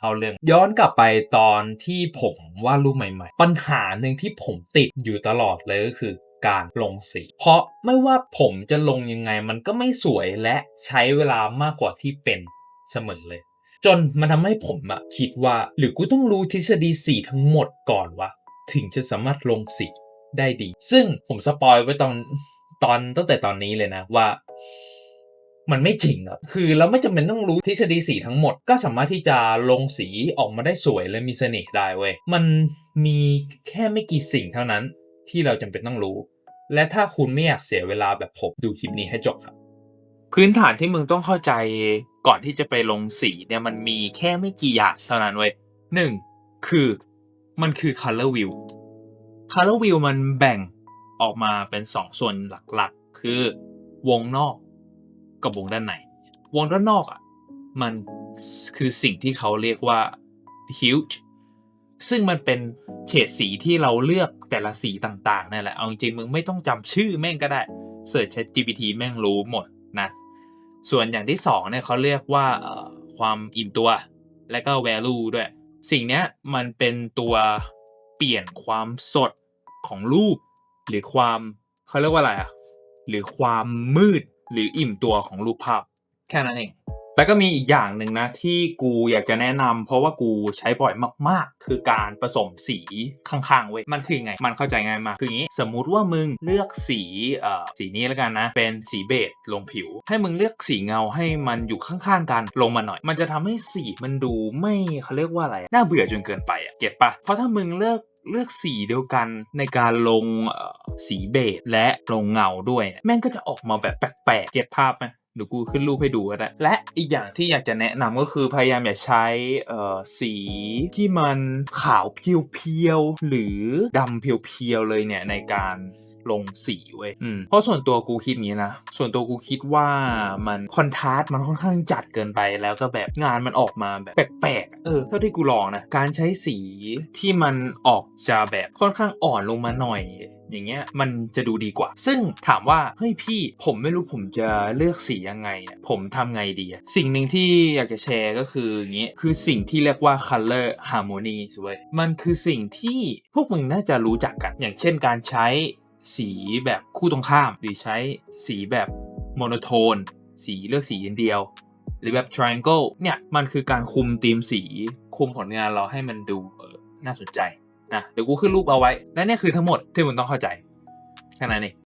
เอาเรื่อง ย้อนกลับไปตอนที่ผมวาดรูปใหม่ ๆ ปัญหาหนึ่งที่ผมติดอยู่ตลอดเลยก็คือการลงสี เพราะไม่ว่าผมจะลงยังไงมันก็ไม่สวยและใช้เวลามากกว่าที่เป็นเสมอเลย จนมันทำให้ผมอะคิดว่า หรือกูต้องรู้ทฤษฎีสีทั้งหมดก่อนวะถึงจะสามารถลงสีได้ดี ซึ่งผมสปอยไว้ตอนตอนตั้งแต่ตอนนี้เลยนะว่า มันไม่จริงอะคือเราไม่จำเป็นต้องรู้ทฤษฎีสีทั้งหมด ก็สามารถที่จะลงสีออกมาได้สวยและมีเสน่ห์ได้เว้ย มันมีแค่ไม่กี่สิ่งเท่านั้นที่เราจำเป็นต้องรู้ และถ้าคุณไม่อยากเสียเวลาแบบผมดูคลิปนี้ให้จบครับ พื้นฐานที่มึงต้องเข้าใจก่อนที่จะไปลงสีเนี่ยมันมีแค่ไม่กี่อย่างเท่านั้นเว้ยหนึ่งคือมันคือ color view color view มันแบ่งออกมาเป็นสองส่วนหลักๆ คือวงนอก กับวงด้านในวงด้านนอกอะมันคือสิ่งที่เขาเรียกว่า huge ซึ่งมันเป็นเฉดสีที่เราเลือกแต่ละสีต่างๆนั่นแหละ เอาจริงๆมึงไม่ต้องจำชื่อแม่งก็ได้เสิร์ช ChatGPT แม่งรู้หมดนะ ส่วนอย่างที่สองเนี่ยเขาเรียกว่าความอิ่มตัว และก็ value ด้วย สิ่งเนี้ยมันเป็นตัวเปลี่ยนความสดของรูป หรือความเขาเรียกว่าอะไรอะหรือความมืด หรืออิ่มตัวของรูปภาพ แค่นั้นเอง แล้วก็มีอีกอย่างหนึ่งนะ ที่กูอยากจะแนะนำเพราะว่ากูใช้บ่อยมากๆ คือการผสมสีข้างๆเว้ยมันคือไง มันเข้าใจง่ายมาก คืออย่างนี้สมมุติว่ามึงเลือกสีเอ่อสีนี้แล้วกันนะ เป็นสีเบจลงผิว ให้มึงเลือกสีเงาให้มันอยู่ข้างๆกันลงมาหน่อย มันจะทำให้สีมันดูไม่เขาเรียกว่าอะไรอะน่าเบื่อจนเกินไปอะเก็ตปะเพราะถ้ามึงเลือก เลือกสีเดียวกันในการลงสีเบสและลงเงาด้วย แม่งก็จะออกมาแบบแปลกๆเก็ตภาพไหมดี๋ยวกูขึ้นรูปให้ดูก็ได้และอีกอย่างที่อยากจะแนะนำก็คือพยายามอย่าใช้สีที่มันขาวเพียวๆหรือดำเพียวๆเลยเนี่ยในการ ลงสีเว้ยอืมเพราะส่วนตัวกูคิดอย่างนี้นะ ส่วนตัวกูคิดว่ามันคอนทราสต์มันค่อนข้างจัดเกินไปแล้วก็แบบงานมันออกมาแบบแปลกๆ เออเท่าที่กูลองนะ การใช้สีที่มันออกจะแบบค่อนข้างอ่อนลงมาหน่อยอย่างเงี้ยมันจะดูดีกว่า ซึ่งถามว่าเฮ้ยพี่ผมไม่รู้ผมจะเลือกสียังไงอะผมทำไงดีอะสิ่งหนึ่งที่อยากจะแชร์ก็คืออย่างเงี้ยคือสิ่งที่เรียกว่า color harmony เว้ยมันคือสิ่งที่พวกมึงน่าจะรู้จักกัน อย่างเช่นการใช้ สีแบบคู่ตรงข้าม หรือใช้สีแบบโมโนโทน สีเลือกสีอย่างเดียว หรือแบบ triangle เนี่ยมันคือการคุมธีมสี คุมผลงานเราให้มันดูน่าสนใจนะเดี๋ยวกูขึ้นรูปเอาไว้ และนี่คือทั้งหมดที่มึงต้องเข้าใจแค่นั้นเอง